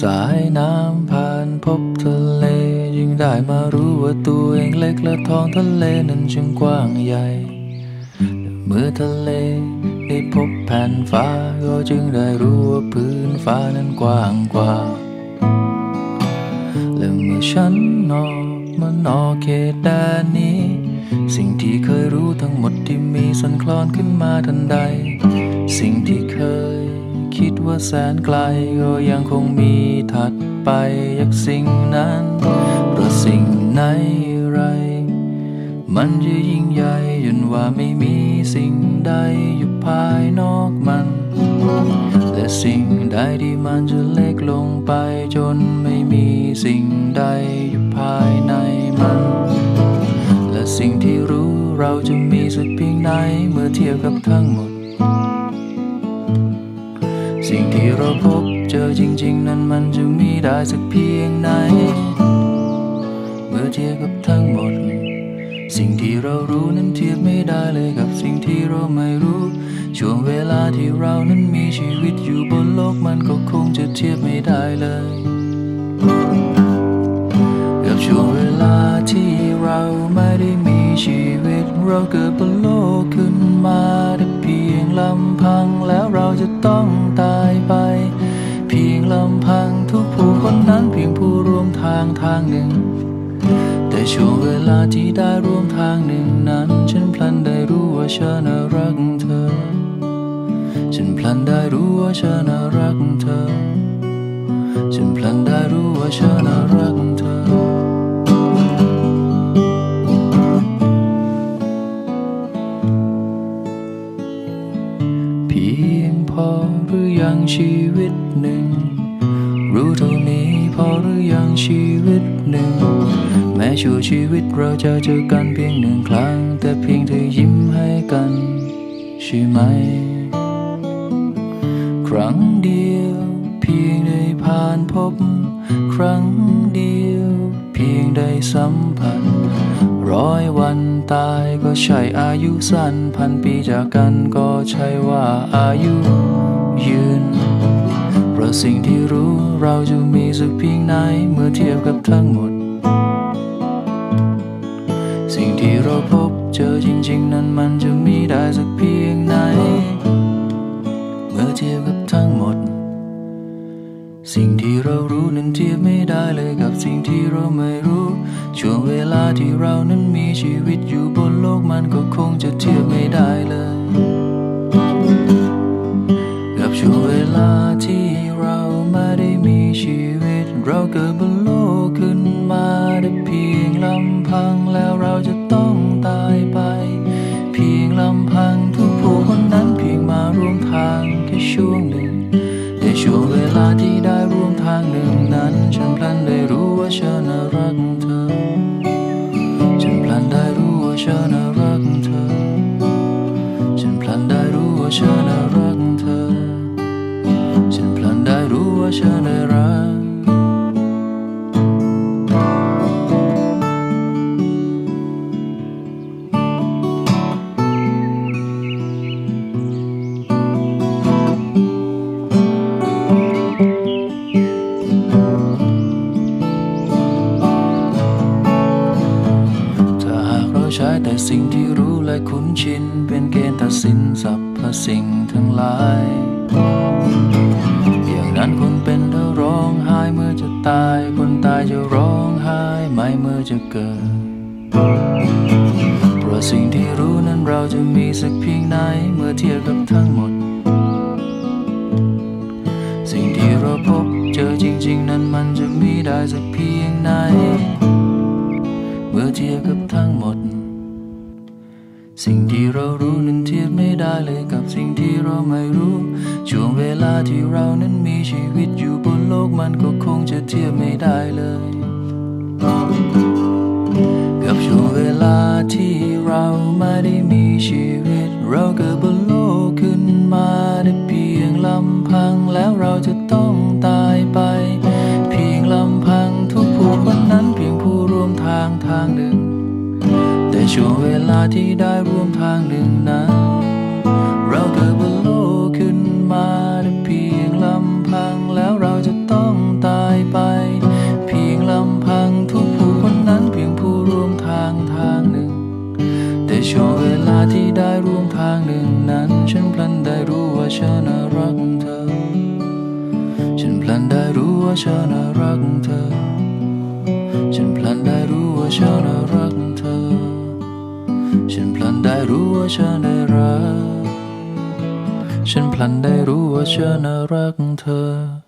สายน้ำผ่านพบทะเลจึงได้มารู้ว่าตัวเองเล็กและท้องทะเลนั้นช่างกว้างใหญ่เมื่อทะเลได้พบแผ่นฟ้าก็จึงได้รู้ว่าพื้นฟ้านั้นกว้างกว่า และเมื่อฉันนอกมานอกเขตแดนนี้ สิ่งที่เคยรู้ทั้งหมดที่มีสันคลอนขึ้นมาทันใด สิ่งที่เคย คิดว่าแสนไกลก็ยังคงมีถัดไปจากสิ่งนั้นเพราะสิ่งไหนไร มันจะยิ่งใหญ่จนว่าไม่มีสิ่งใดอยู่ภายนอกมัน และสิ่งใดที่มันจะเล็กลงไปจนไม่มีสิ่งใดอยู่ภายในมัน และสิ่งที่รู้เราจะมีสักเพียงไหนเมื่อเทียบกับทั้งหมด สิ่งที่เราพบเจอจริง ๆ นั้นมันจะมีได้สักเพียงไหน เมื่อเทียบกับทั้งหมด สิ่งที่เรารู้นั้นเทียบไม่ได้เลยกับสิ่งที่เราไม่รู้ ช่วงเวลาที่เรานั้นมีชีวิตอยู่บนโลกมันก็คงจะเทียบไม่ได้เลยกับช่วงเวลาที่เราไม่ได้มีชีวิต เราเกิดบนโลกขึ้นมาแต่เพียงลำพังแล้วเราจะต้องตายางหนึ่ง แต่ช่วงเวลาที่ได้ร่วมทางหนึ่งนั้น ฉันพลันได้รู้ว่าฉันน่ะรักเธอ ฉันพลันได้รู้ว่าฉันน่ะรักเธอ ฉันพลันได้รู้ว่าฉันน่ะรักเธอเพียงพอหรือยังชีวิตหนึ่ง รู้เท่านี้ อหรือยังชีวิตหนึ่ง แม้ชั่วชีวิตเราจะเจอกันเพียงหนึ่งครั้ง แต่เพียงเธอยิ้มให้กัน ใช่ไหม ครั้งเดียวเพียงได้ผ่านพบ ครั้งเดียว เพียงได้สัมผัสร้อยวันตายก็ใช่อายุสั้น พันปีจากกันก็ใช่ว่าอายุยืน เพราะสิ่งที่รู้เราจะมีสักเพียงไหนเมื่อเทียบกับทั้งหมด สิ่งที่เราพบเจอจริงๆ นั้นมันจะมีได้สักเพียงไหน เมื่อเทียบกับทั้งหมด สิ่งที่เรารู้นั้นเทียบไม่ได้เลยกับสิ่งที่เราไม่รู้ ช่วงเวลาที่เรานั้นมีชีวิตอยู่บนโลกมันก็คงจะเทียบไม่ได้เลย กับช่วงเวลาที่ เราเกิดบนโลกขึ้นมาได้เพียงลำพังแล้วเราจะต้องตายไป เพียงลำพังทุกผู้คนนั้นเพียงมาร่วมทางแค่ช่วงหนึ่งในช่วงเวลาที่ได้ร่วมทางหนึ่งนั้น ฉันพลันได้รู้ว่าฉันรักเธอ ฉันพลันได้รู้ว่าฉัน ชินเป็นเกณฑ์ตัดสินสรรพสิ่งทั้งหลาย อย่างนั้นคนเป็นเธอร้องไห้เมื่อจะตาย คนตายจะร้องไห้ไม่เมื่อจะเกิด เพราะสิ่งที่รู้นั้นเราจะมีสักเพียงไหนเมื่อเทียบกับทั้งหมด สิ่งที่เรารู้นั้นเทียบไม่ได้เลยกับสิ่งที่เราไม่รู้ ช่วงเวลาที่เรานั้นมีชีวิตอยู่บนโลกมันก็คงจะเทียบไม่ได้เลย กับช่วงเวลาที่เราไม่ได้มีชีวิต ที่ได้ร่วมทางหนึ่งนั้น เราเกิดบนโลกขึ้นมาได้เพียงลำพังแล้วเราจะต้องตายไป เพียงลำพังทุกผู้คนนั้นเพียงผู้ร่วมทางทางหนึ่ง แต่ช่วงเวลาที่ได้ร่วมทางหนึ่งนั้น ฉันพลันได้รู้ว่าฉันรักเธอ ฉันพลันได้รู้ว่าฉันรักเธอ ฉันพลัน่ฉันได้รัก ฉันพลันได้รู้ว่าฉันรักเธอ